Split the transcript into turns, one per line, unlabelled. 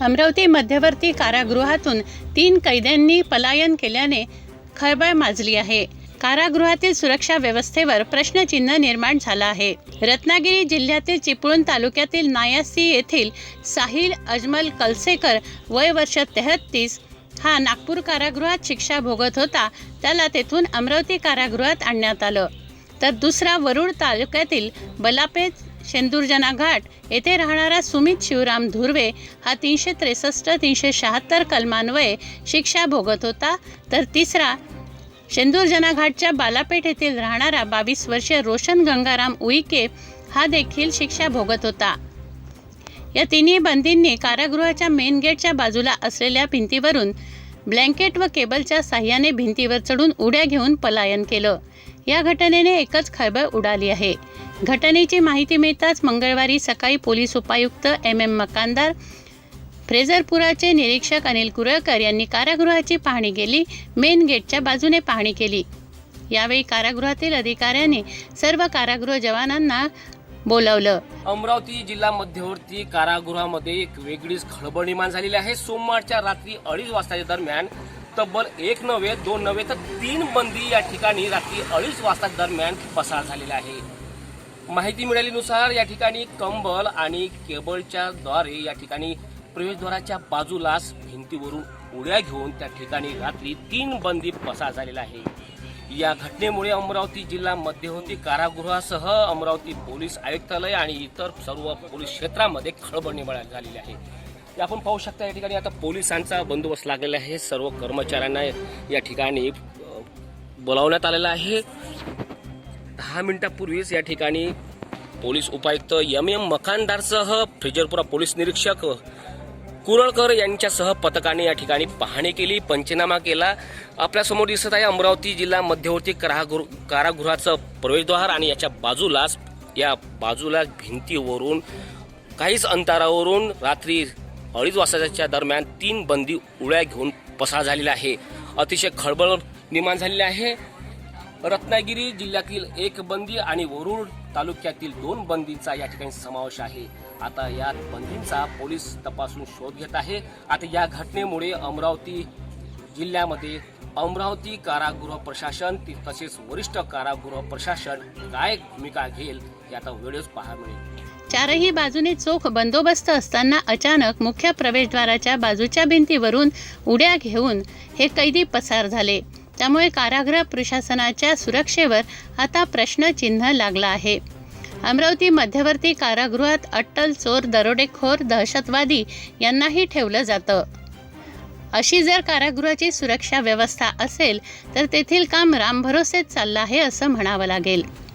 अमरावती मध्यवर्ती कारागृहातून तीन कैद्यांनी पलायन केल्याने खळबळ माजली आहे. कारागृहातील सुरक्षा व्यवस्थेवर प्रश्नचिन्ह निर्माण झालं आहे. रत्नागिरी जिल्ह्यातील चिपळूण तालुक्यातील नायासी येथील साहिल अजमल कलसेकर वय वर्ष तेहत्तीस हा नागपूर कारागृहात शिक्षा भोगत होता. त्याला तेथून अमरावती कारागृहात आणण्यात आलं. तर दुसरा वरुड तालुक्यातील बलापेत शेंदुर्जना घाट. येथे राहणारा सुमित शिवराम धुर्वे हा तीनशे त्रेसष्ट तीनशे शहात्तर कलमान्वये शिक्षा भोगत होता. तर तिसरा शेंदूरजना घाटच्या बालापेठ येथील राहणारा बावीस वर्षीय रोशन गंगाराम उईके हा देखील शिक्षा भोगत होता. या तिन्ही बंदींनी कारागृहाच्या मेन गेटच्या बाजूला असलेल्या भिंतीवरून ब्लँकेट व केबलच्या साह्याने भिंतीवर चढून उड्या घेऊन पलायन केलं. या घटनेने एकच खळबळ उडाली आहे. घटनेची माहिती मिळताच मंगळवारी सकाळी पोलीस उपायुक्त एम एम मकानदार फ्रेझरपुराचे निरीक्षक अनिल कुरळकर यांनी कारागृहाची पाहणी केली मेन गेटच्या बाजूने पाहणी केली. यावेळी कारागृहातील अधिकाऱ्यांनी सर्व कारागृह जवानांना बोलावलं.
अमरावती जिल्हा मध्यवर्ती कारागृहामध्ये एक वेगळीच खळबळ निर्माण झालेली आहे. सोमवारच्या रात्री अडीच वाजताच्या दरम्यान तब्बल एक नव्हे दोन नव्हे तर तीन बंदी या ठिकाणी रात्री अडीच वाजता दरम्यान पसार झालेला आहे. माहिती मिळाल्यानुसार या ठिकाणी कंबल आणि केबलच्या द्वारे या ठिकाणी प्रवेशद्वाराच्या बाजूलाच भिंतीवरून उड्या घेऊन त्या ठिकाणी रात्री तीन बंदी पसार झालेला आहे. या घटनेमुळे अमरावती जिल्हा मध्यवर्ती कारागृहासह अमरावती पोलीस आयुक्तालय आणि इतर सर्व पोलीस क्षेत्रामध्ये खळबळ निर्माण झालेली आहे. आपण पाहू शकता या ठिकाणी आता पोलिसांचा बंदोबस्त लागलेला आहे. सर्व कर्मचाऱ्यांना या ठिकाणी बोलावण्यात आलेलं आहे. दहा मिनिटापूर्वीच या ठिकाणी पोलीस उपायुक्त एम एम मकानदारसह फ्रिजरपुरा पोलीस निरीक्षक कुरळकर यांच्यासह पथकाने या ठिकाणी पाहणी केली पंचनामा केला. आपल्यासमोर दिसत आहे अमरावती जिल्हा मध्यवर्ती कारागृह कारागृहाचं प्रवेशद्वार आणि याच्या बाजूलाच या बाजूला भिंतीवरून काहीच अंतरावरून रात्री अडीच वाजताच्या दरम्यान तीन बंदी उड्या घेऊन पसार झालेला आहे. अतिशय खळबळ निर्माण झालेली आहे. रत्नागिरी जिल्ह्यातील एक बंदी आणि वरुड तालुक्यातील दोन बंदींचा या ठिकाणी समावेश आहे. आता या बंदींचा पोलीस तपासून शोध घेत आहे. आता या घटनेमुळे अमरावती जिल्ह्यामध्ये अमरावती कारागृह प्रशासन तसेच वरिष्ठ कारागृह प्रशासन काय भूमिका घेईल हे आता व्हिडिओज पाहायला मिळेल.
चारही बाजूने चोख बंदोबस्त असताना अचानक मुख्य प्रवेशद्वाराच्या बाजूच्या भिंतीवरून उड्या घेऊन हे कैदी पसार झाले. त्यामुळे कारागृह प्रशासनाच्या सुरक्षेवर आता प्रश्नचिन्ह लागला आहे. अमरावती मध्यवर्ती कारागृहात अट्टल चोर दरोडेखोर दहशतवादी यांनाही ठेवलं जातं. अशी जर कारागृहाची सुरक्षा व्यवस्था असेल तर तेथील काम रामभरोसेच चाललं आहे असं म्हणावं लागेल.